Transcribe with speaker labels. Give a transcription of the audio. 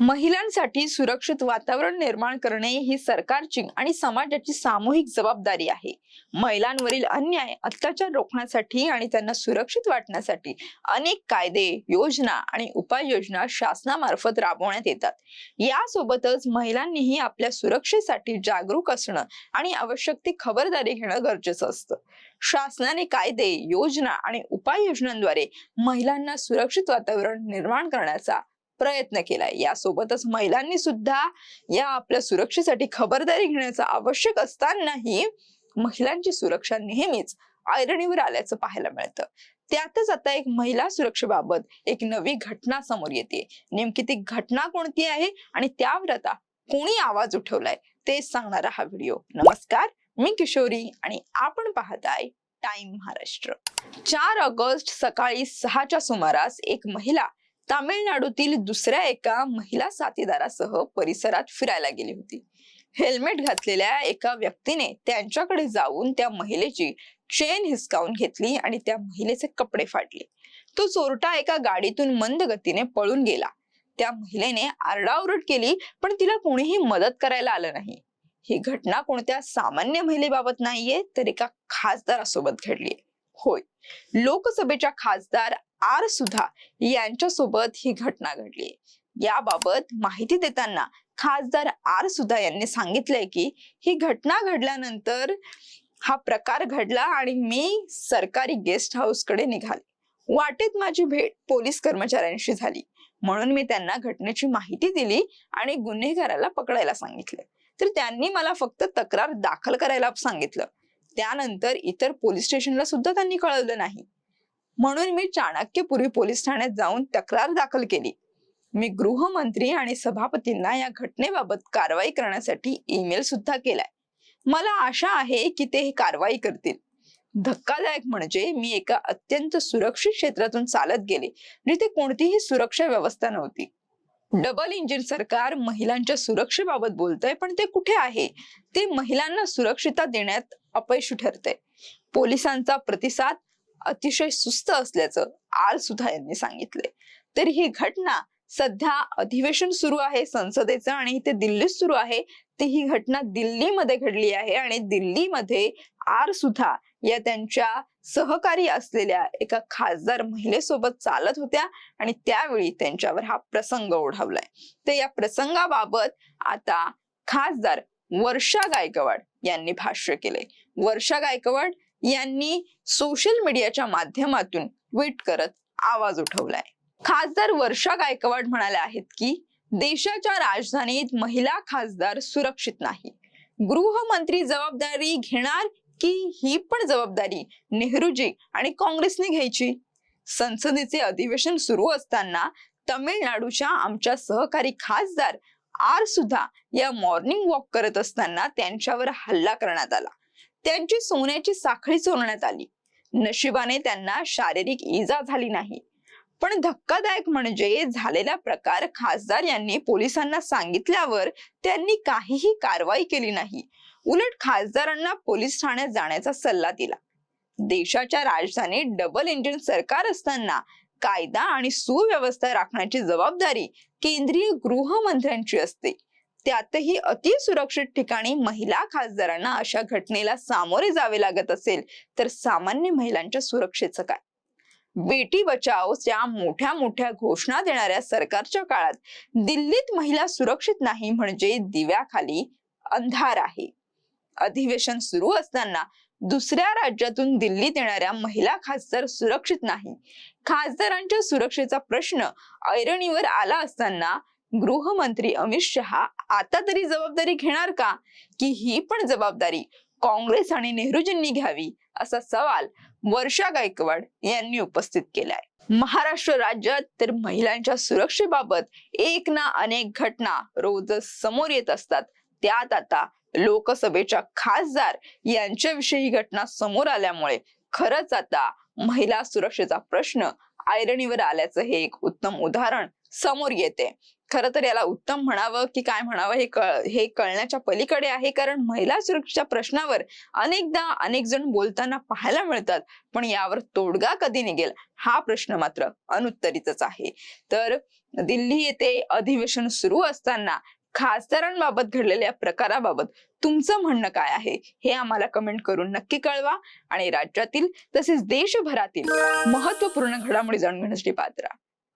Speaker 1: महिलांसाठी सुरक्षित वातावरण निर्माण करणे ही सरकारची आणि समाजाची सामूहिक जबाबदारी आहे. महिलांवरील अन्याय अत्याचार रोखण्यासाठी आणि त्यांना सुरक्षित वाटण्यासाठी अनेक कायदे योजना आणि उपाययोजना शासनामार्फत राबवण्यात येतात. यासोबतच महिलांनीही आपल्या सुरक्षेसाठी जागरूक असणं आणि आवश्यक ती खबरदारी घेणं गरजेचं असतं. शासनाने कायदे योजना आणि उपाययोजनांद्वारे महिलांना सुरक्षित वातावरण निर्माण करण्याचा प्रयत्न केलाय. यासोबतच महिलांनी सुद्धा या आपल्या सुरक्षेसाठी खबरदारी घेण्याचं आवश्यक असतानाही महिलांची सुरक्षा नेहमीच ऐरणीवर आल्याचं पाहायला मिळतं. त्यातच आता एक महिला सुरक्षेबाबत एक नवी घटना समोर येते. नेमकी ती घटना कोणती आहे आणि त्यावर आता कोणी आवाज उठवलाय तेच सांगणारा हा व्हिडिओ. नमस्कार मी किशोरी आणि आपण पाहताय टाइम महाराष्ट्र. चार ऑगस्ट सकाळी सहाच्या सुमारास एक महिला तामिळनाडूतील दुसऱ्या एका महिला साथीदारासह परिसरात फिरायला गेली होती. हेल्मेट घातलेल्या एका व्यक्तीने त्यांच्याकडे जाऊन त्या महिलेची चेन हिसकावून घेतली आणि त्या महिलेचे कपडे फाडले. तो चोरटा एका गाडीतून मंद गतीने पळून गेला. त्या महिलेने आरडाओरड केली पण तिला कोणीही मदत करायला आलं नाही. ही घटना कोणत्या सामान्य महिलेबाबत नाहीये तर एका खासदारासोबत घडलीये. होय. लोकसभेच्या खासदार आर सुधा यांच्यासोबत ही घटना घडली. याबाबत माहिती देताना खासदार आर सुधा यांनी सांगितलंय की ही घटना घडल्यानंतर हा प्रकार घडला आणि मी सरकारी गेस्ट हाऊसकडे निघाले. वाटेत माझी भेट पोलीस कर्मचाऱ्यांशी झाली. म्हणून मी त्यांना घटनेची माहिती दिली आणि गुन्हेगाराला पकडायला सांगितले. तर त्यांनी मला फक्त तक्रार दाखल करायला सांगितलं. त्यानंतर इतर पोलीस स्टेशनला सुद्धा त्यांनी कळवलं नाही. म्हणून मी चाणक्यपुरी पोलीस ठाण्यात जाऊन तक्रार दाखल केली. मी गृहमंत्री आणि सभापतींना या घटनेबाबत कारवाई करण्यासाठी ईमेल सुद्धा केलाय. मला आशा आहे की ते कारवाई करतील. धक्कादायक म्हणजे मी एका अत्यंत सुरक्षित क्षेत्रातून चालत गेले जिथे कोणतीही सुरक्षा व्यवस्था नव्हती. डबल इंजिन सरकार महिलांच्या सुरक्षेबाबत बोलतंय पण ते कुठे आहे? ते महिलांना सुरक्षिता देण्यात अपयशी ठरतंय. पोलिसांचा प्रतिसाद अतिशय सुस्त असल्याचं आर सुद्धा यांनी सांगितले तर ही घटना सध्या अधिवेशन सुरू आहे संसदेचं आणि ते दिल्लीत सुरू आहे. ती ही घटना दिल्लीमध्ये घडली आहे आणि दिल्लीमध्ये आर सुद्धा या त्यांच्या सहकारी असलेल्या एका खासदार महिलेसोबत चालत होत्या आणि त्यावेळी त्यांच्यावर हा प्रसंग ओढवलाय. तर या प्रसंगाबाबत आता खासदार वर्षा गायकवाड यांनी भाष्य केले वर्षा गायकवाड यांनी सोशल मीडियाच्या माध्यमातून ट्विट करत आवाज उठवलाय. खासदार वर्षा गायकवाड म्हणाल्या आहेत की देशाच्या राजधानीत महिला खासदार सुरक्षित नाही. गृहमंत्री जबाबदारी घेणार की ही पण जबाबदारी नेहरूजी आणि काँग्रेसने घ्यायची? संसदेचे अधिवेशन सुरू असताना तमिळनाडूच्या आमच्या सहकारी खासदार आर सुद्धा या मॉर्निंग वॉक करत असताना त्यांच्यावर हल्ला करण्यात आला. त्यांची सोन्याची साखळी चोरण्यात आली. नशिबाने त्यांना शारीरिक इजा झाली नाही. पण धक्कादायक म्हणजे झालेला प्रकार खासदार यांनी पोलिसांना सांगितल्यावर त्यांनी काहीही कारवाई केली नाही. उलट खासदारांना पोलीस ठाण्यात जाण्याचा सल्ला दिला. देशाच्या राजधानीत डबल इंजिन सरकार असताना कायदा आणि सुव्यवस्था राखण्याची जबाबदारी केंद्रीय गृहमंत्र्यांची असते. त्यातही अतिसुरक्षित ठिकाणी महिला खासदारांना अशा घटनेला सामोरे जावे लागत असेल तर सामान्य महिलांच्या सुरक्षेचं काय? बेटी बचावच्या मोठ्या मोठ्या घोषणा देणाऱ्या सरकारच्या काळात दिल्लीत महिला सुरक्षित नाही म्हणजे दिव्याखाली अंधार आहे. अधिवेशन सुरू असताना दुसऱ्या राज्यातून दिल्लीत येणाऱ्या महिला खासदार सुरक्षित नाही. खासदारांच्या सुरक्षेचा प्रश्न ऐरणीवर आला असताना गृहमंत्री अमित शहा आता तरी जबाबदारी घेणार का? की ही पण जबाबदारी काँग्रेस आणि नेहरूजींनी घ्यावी असा सवाल वर्षा गायकवाड यांनी उपस्थित केलाय. महाराष्ट्र राज्यात तर महिलांच्या सुरक्षेबाबत एक ना अनेक घटना रोजच समोर येत असतात. त्यात आता लोकसभेच्या खासदार यांच्याविषयी घटना समोर आल्यामुळे खरंच आता महिला सुरक्षेचा प्रश्न ऐरणीवर आल्याचं हे एक उत्तम उदाहरण समोर येते. खरं तर याला उत्तम म्हणावं की काय म्हणावं हे कळ हे कळण्याच्या पलीकडे आहे. कारण महिला सुरक्षेच्या प्रश्नावर अनेकदा अनेक जण बोलताना पाहायला मिळतात. पण यावर तोडगा कधी निघेल? हा प्रश्न मात्र अनुत्तरितच आहे. तर दिल्ली येथे अधिवेशन सुरू असताना खासदारांबाबत घडलेल्या प्रकाराबाबत तुमचं म्हणणं काय आहे? हे आम्हाला कमेंट करून नक्की कळवा. आणि राज्यातील तसेच देशभरातील महत्त्वपूर्ण घडामोडी जाणून घेण्यासाठी पात्रा